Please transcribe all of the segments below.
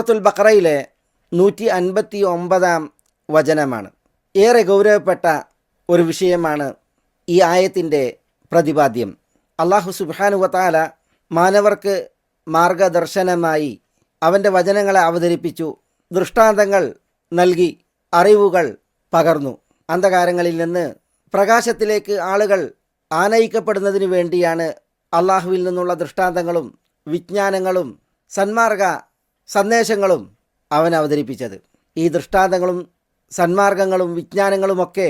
സൂറത്തുൽ ബക്രയിലെ നൂറ്റി അൻപത്തി ഒമ്പതാം വചനമാണ്. ഏറെ ഗൗരവപ്പെട്ട ഒരു വിഷയമാണ് ഈ ആയത്തിന്റെ പ്രതിപാദ്യം. അള്ളാഹു സുബാനുവത്താല മാനവർക്ക് മാർഗദർശനമായി അവന്റെ വചനങ്ങളെ അവതരിപ്പിച്ചു ദൃഷ്ടാന്തങ്ങൾ നൽകി അറിവുകൾ പകർന്നു. അന്ധകാരങ്ങളിൽ നിന്ന് പ്രകാശത്തിലേക്ക് ആളുകൾ ആനയിക്കപ്പെടുന്നതിന് വേണ്ടിയാണ് അള്ളാഹുവിൽ നിന്നുള്ള ദൃഷ്ടാന്തങ്ങളും വിജ്ഞാനങ്ങളും സന്മാർഗ സന്ദേശങ്ങളും അവൻ അവതരിപ്പിച്ചത്. ഈ ദൃഷ്ടാന്തങ്ങളും സന്മാർഗങ്ങളും വിജ്ഞാനങ്ങളുമൊക്കെ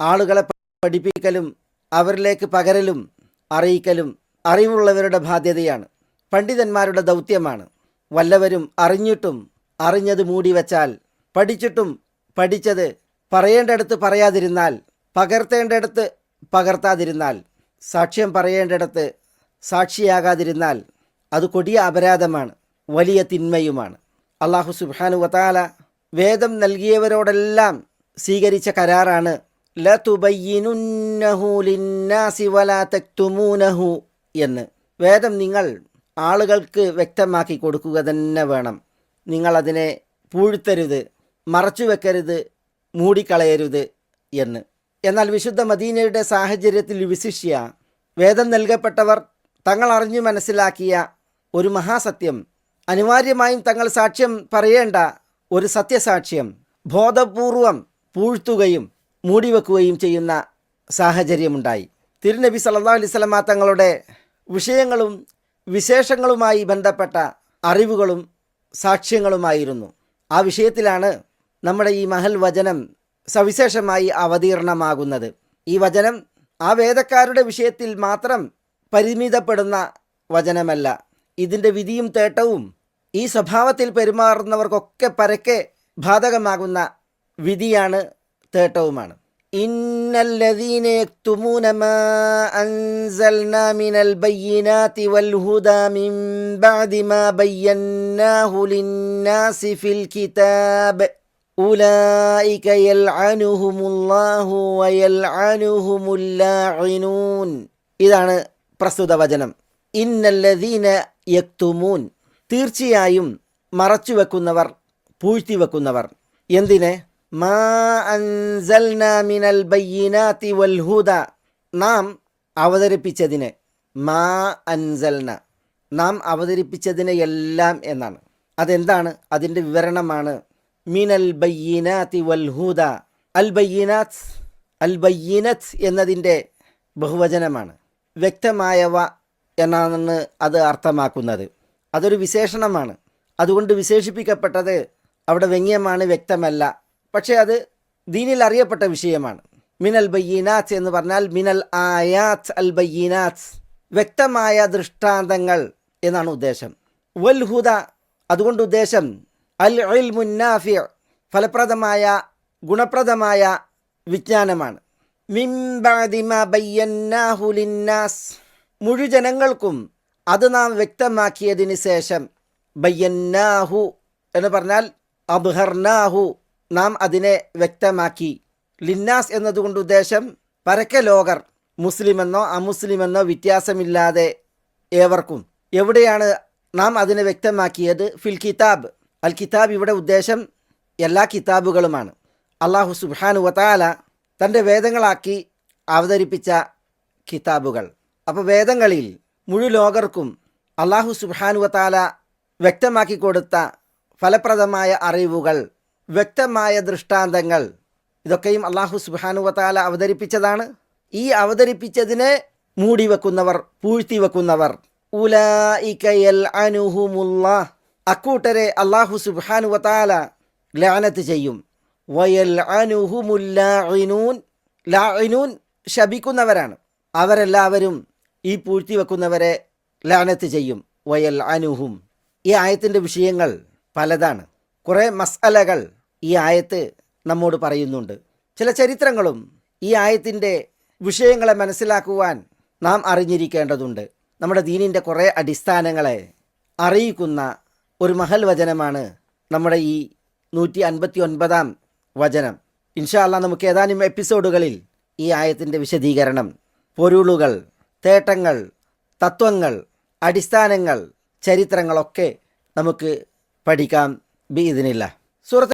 ആളുകളെ പഠിപ്പിക്കലും അവരിലേക്ക് പകരലും അറിയിക്കലും അറിവുള്ളവരുടെ ബാധ്യതയാണ്. പണ്ഡിതന്മാരുടെ ദൗത്യമാണ്. വല്ലവരും അറിഞ്ഞിട്ടും അറിഞ്ഞത് മൂടിവെച്ചാൽ പഠിച്ചിട്ടും പഠിച്ചത് പറയേണ്ടടുത്ത് പറയാതിരുന്നാൽ പകർത്തേണ്ടടുത്ത് പകർത്താതിരുന്നാൽ സാക്ഷ്യം പറയേണ്ടടുത്ത് സാക്ഷിയാകാതിരുന്നാൽ അത് കൊടിയ അപരാധമാണ്. വലിയ തിന്മയുമാണ്. അള്ളാഹു സുബാനു വതാല വേദം നൽകിയവരോടെല്ലാം സ്വീകരിച്ച കരാറാണ്. എന്ന്. വേദം നിങ്ങൾ ആളുകൾക്ക് വ്യക്തമാക്കി കൊടുക്കുക തന്നെ വേണം. നിങ്ങളതിനെ പൂഴ്ത്തരുത് മറച്ചു വെക്കരുത് മൂടിക്കളയരുത് എന്ന്. എന്നാൽ വിശുദ്ധ മദീനയുടെ സാഹചര്യത്തിൽ വിശിഷ്യ വേദം നൽകപ്പെട്ടവർ തങ്ങൾ അറിഞ്ഞു മനസ്സിലാക്കിയ ഒരു മഹാസത്യം അനിവാര്യമായും തങ്ങൾ സാക്ഷ്യം പറയേണ്ട ഒരു സത്യസാക്ഷ്യം ബോധപൂർവം പൂഴ്ത്തുകയും മൂടിവെക്കുകയും ചെയ്യുന്ന സാഹചര്യമുണ്ടായി. തിരുനബി സല്ലാ അലിസ്ലമ തങ്ങളുടെ വിഷയങ്ങളും വിശേഷങ്ങളുമായി ബന്ധപ്പെട്ട അറിവുകളും സാക്ഷ്യങ്ങളുമായിരുന്നു. ആ വിഷയത്തിലാണ് നമ്മുടെ ഈ മഹൽ വചനം സവിശേഷമായി അവതീർണമാകുന്നത്. ഈ വചനം ആ വേദക്കാരുടെ വിഷയത്തിൽ മാത്രം പരിമിതപ്പെടുന്ന വചനമല്ല. ഇതിന്റെ വിധിയും തേട്ടവും ഈ സ്വഭാവത്തിൽ പെരുമാറുന്നവർക്കൊക്കെ പരക്കെ ബാധകമാകുന്ന വിധിയാണ് തേട്ടവുമാണ്. ഇതാണ് പ്രസ്തുത വചനം. ഇന്നല്ലദീന യക്തുമൂൻ. തീർച്ചയായും മറച്ചുവെക്കുന്നവർ പൂഴ്ത്തിവെക്കുന്നവർ എന്തിനെ? മാ അൻസൽന മിനൽ ബയ്യിനാതി വൽ ഹുദ. നാം അവതരിപ്പിച്ചതിനെ മാ അൻസൽന. നാം അവതരിപ്പിച്ചതിനെ എല്ലാം എന്നാണ്. അതെന്താണ്? അതിന്റെ വിവരണമാണ്. മിനൽ ബയ്യിനാതി വൽഹൂദ അൽ ബയ്യനാത്ത് അൽ ബയ്യനത്ത് എന്നതിന്റെ ബഹുവചനമാണ്. വ്യക്തമായവ എന്നാണ് അത് അർത്ഥമാക്കുന്നത്. അതൊരു വിശേഷണമാണ്. അതുകൊണ്ട് വിശേഷിപ്പിക്കപ്പെട്ടത് അവിടെ വ്യംഗ്യമാണ് വ്യക്തമല്ല. പക്ഷേ അത് ദീനിൽ അറിയപ്പെട്ട വിഷയമാണ്. മിനൽ ബയ്യീനാത്ത് എന്ന് പറഞ്ഞാൽ മിനൽ ആയാത്ത് അൽ ബയ്യീനാത്ത്. വ്യക്തമായ ദൃഷ്ടാന്തങ്ങൾ എന്നാണ് ഉദ്ദേശം. വൽ ഹുദ അതുകൊണ്ട് ഉദ്ദേശം അൽ ഇൽ മുന്നാഫി ഫലപ്രദമായ ഗുണപ്രദമായ വിജ്ഞാനമാണ്. മിംബാദിമ ബയ്യന്നാഹുലിന്നാസ് മുഴുജനങ്ങൾക്കും അത് നാം വ്യക്തമാക്കിയതിന് ശേഷം ബയ്യന്നാഹു എന്ന് പറഞ്ഞാൽ അബ്ഹർനാഹു നാം അതിനെ വ്യക്തമാക്കി. ലിന്നാസ് എന്നതുകൊണ്ട് ഉദ്ദേശം പരക്കെ ലോകർ മുസ്ലിമെന്നോ അമുസ്ലിമെന്നോ വ്യത്യാസമില്ലാതെ ഏവർക്കും. എവിടെയാണ് നാം അതിനെ വ്യക്തമാക്കിയത്? ഫിൽ കിതാബ്. അൽ കിതാബ് ഇവിടെ ഉദ്ദേശം എല്ലാ കിതാബുകളുമാണ്. അള്ളാഹു സുബാനു വതാല തന്റെ വേദങ്ങളാക്കി അവതരിപ്പിച്ച കിതാബുകൾ. അപ്പോൾ വേദങ്ങളിൽ മുഴു ലോകർക്കും അള്ളാഹു സുബാനുവത്താല വ്യക്തമാക്കി കൊടുത്ത ഫലപ്രദമായ അറിവുകൾ വ്യക്തമായ ദൃഷ്ടാന്തങ്ങൾ ഇതൊക്കെയും അള്ളാഹു സുബാനുവത്താല അവതരിപ്പിച്ചതാണ്. ഈ അവതരിപ്പിച്ചതിനെ മൂടി വെക്കുന്നവർ പൂഴ്ത്തിവെക്കുന്നവർ ഉലായിക്കയൽ അനുഹുമുള്ള അക്കൂട്ടരെ അള്ളാഹു സുബാനുവത്താല ലാനത്ത് ചെയ്യും. വയൽ അനുഹുമുല്ലാഇനൂൻ ലാഇനൂൻ ശപിക്കുന്നവരാണ്. അവരെല്ലാവരും ഈ പൂഴ്ത്തി വെക്കുന്നവരെ ലാനത്ത് ചെയ്യും. വയൽ അനുഹും. ഈ ആയത്തിന്റെ വിഷയങ്ങൾ പലതാണ്. കുറേ മസ്അലകൾ ഈ ആയത്ത് നമ്മോട് പറയുന്നുണ്ട്. ചില ചരിത്രങ്ങളും ഈ ആയത്തിന്റെ വിഷയങ്ങളെ മനസ്സിലാക്കുവാൻ നാം അറിഞ്ഞിരിക്കേണ്ടതുണ്ട്. നമ്മുടെ ദീനിന്റെ കുറേ അടിസ്ഥാനങ്ങളെ അറിയിക്കുന്ന ഒരു മഹൽ വചനമാണ് നമ്മുടെ ഈ നൂറ്റി അൻപത്തി ഒൻപതാം വചനം ഇൻഷാല്ല നമുക്ക് ഏതാനും എപ്പിസോഡുകളിൽ ഈ ആയത്തിന്റെ വിശദീകരണം പൊരുളുകൾ തേട്ടങ്ങൾ തത്വങ്ങൾ അടിസ്ഥാനങ്ങൾ ചരിത്രങ്ങളൊക്കെ നമുക്ക് പഠിക്കാം ബി ഇതിനില്ല. സൂറത്ത്